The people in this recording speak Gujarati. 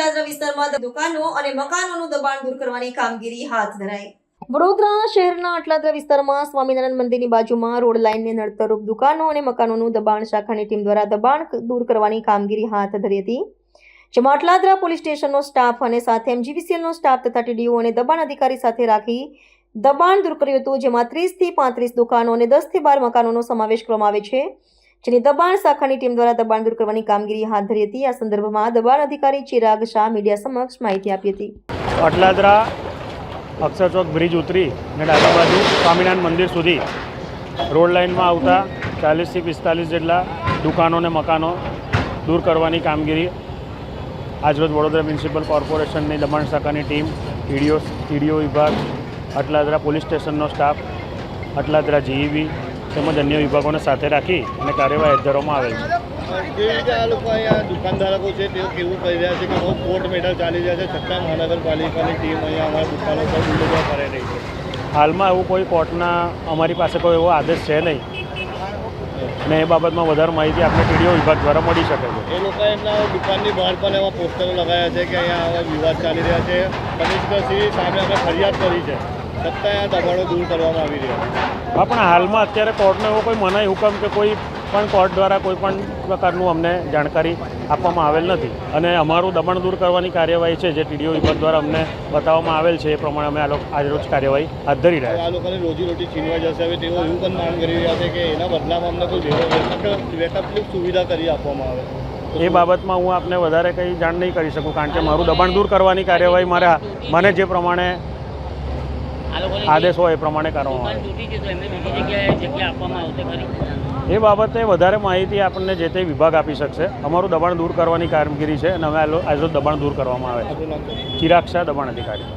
વિસ્તારોમાં દુકાનો અને મકાનોનું દબાણ દૂર કરવાની કામગીરી હાથ ધરાઈ. વડોદરા શહેરના અટલાદરા વિસ્તારમાં સ્વામિનારાયણ મંદિરની બાજુમાં રોડ લાઇનને નડતરરૂપ દુકાનો અને મકાનોનું દબાણ શાખાની ટીમ દ્વારા દબાણ દૂર કરવાની કામગીરી હાથ ધરી હતી. જેમાં અટલાદરા પોલીસ સ્ટેશનનો સ્ટાફ અને સાથે એમજીવીસીએલનો સ્ટાફ તથા ટીડીઓ અને દબાણ અધિકારી સાથે રાખી દબાણ દૂર કર્યું હતું, જેમાં ત્રીસથી પાંત્રીસ દુકાનો અને દસથી બાર મકાનોનો સમાવેશ કરવામાં આવે છે. જેની દબાણ શાખાની ટીમ દ્વારા દબાણ દૂર કરવાની કામગીરી હાથ ધરી હતી. આ સંદર્ભમાં દબાણ અધિકારી ચિરાગ શાહ મીડિયા સમક્ષ માહિતી આપી હતી. અટલાદરા અક્ષરચોક બ્રિજ ઉતરી અને ડાબી બાજુ સ્વામિનારાયણ મંદિર સુધી રોડ લાઇનમાં આવતા ચાલીસથી પિસ્તાલીસ જેટલા દુકાનો અને મકાનો દૂર કરવાની કામગીરી આજરોજ વડોદરા મ્યુનિસિપલ કોર્પોરેશનની દમણ શાખાની ટીમ ટીડીઓ ટીડીઓ વિભાગ, અટલાદરા પોલીસ સ્ટેશનનો સ્ટાફ, અટલાદરા જીઈબી તેમજ અન્ય વિભાગોને સાથે રાખી અને કાર્યવાહી હાથ ધરવામાં આવેલ છે. જે રીતે આ લોકો અહીંયા દુકાનધારકો છે તેઓ કેવું કહી રહ્યા છે કે બહુ કોર્ટ મેડલ ચાલી રહ્યા છે છતાં મહાનગરપાલિકાની ટીમ અહીંયા અમારા દુકાનો પર બુલડોઝર કરે રહી છે. હાલમાં એવું કોઈ કોર્ટના અમારી પાસે કોઈ એવો આદેશ છે નહીં. અને એ બાબતમાં વધારે માહિતી આપણે ટીડીઓ વિભાગ દ્વારા મળી શકે છે. એ લોકો એમના દુકાનની બહાર પણ એવા પોસ્ટરો લગાવ્યા છે કે અહીંયા આવા વિવાદ ચાલી રહ્યા છે. કમિશનરશ્રી સામે અમે ફરિયાદ કરી છે. છતાં આ દબાણો દૂર કરવામાં આવી રહ્યા છે. હા પણ હાલમાં અત્યારે કોર્ટનો એવો કોઈ મનાઈ હુકમ કે કોઈ પણ કોર્ટ દ્વારા કોઈ પણ પ્રકારનું અમને જાણકારી આપવામાં આવેલ નથી. અને અમારું દબાણ દૂર કરવાની કાર્યવાહી છે જે ટીડીઓ વિભાગ દ્વારા અમને બતાવવામાં આવેલ છે એ પ્રમાણે અમે આ લોકો આજરોજ કાર્યવાહી હાથ ધરી રહ્યા આ લોકોની રોજીરોટી છીનવાઈ જશે હવે તેઓ એવું પણ માંગ કરી રહ્યા છે કે એના બદલામાં અમને કોઈ વૈકલ્પિક સુવિધા કરી આપવામાં આવે. એ બાબતમાં હું આપને વધારે કંઈ જાણ નહીં કરી શકું કારણ કે મારું દબાણ દૂર કરવાની કાર્યવાહી મારા મને જે પ્રમાણે આદેશ હોય એ પ્રમાણે કરવામાં આવે. એ બાબતે વધારે માહિતી આપણને જે તે વિભાગ આપી શકશે. અમારું દબાણ દૂર કરવાની કામગીરી છે અને અમે આજરોજ દબાણ દૂર કરવામાં આવે. ચિરાગ શાહ દબાણ અધિકારી.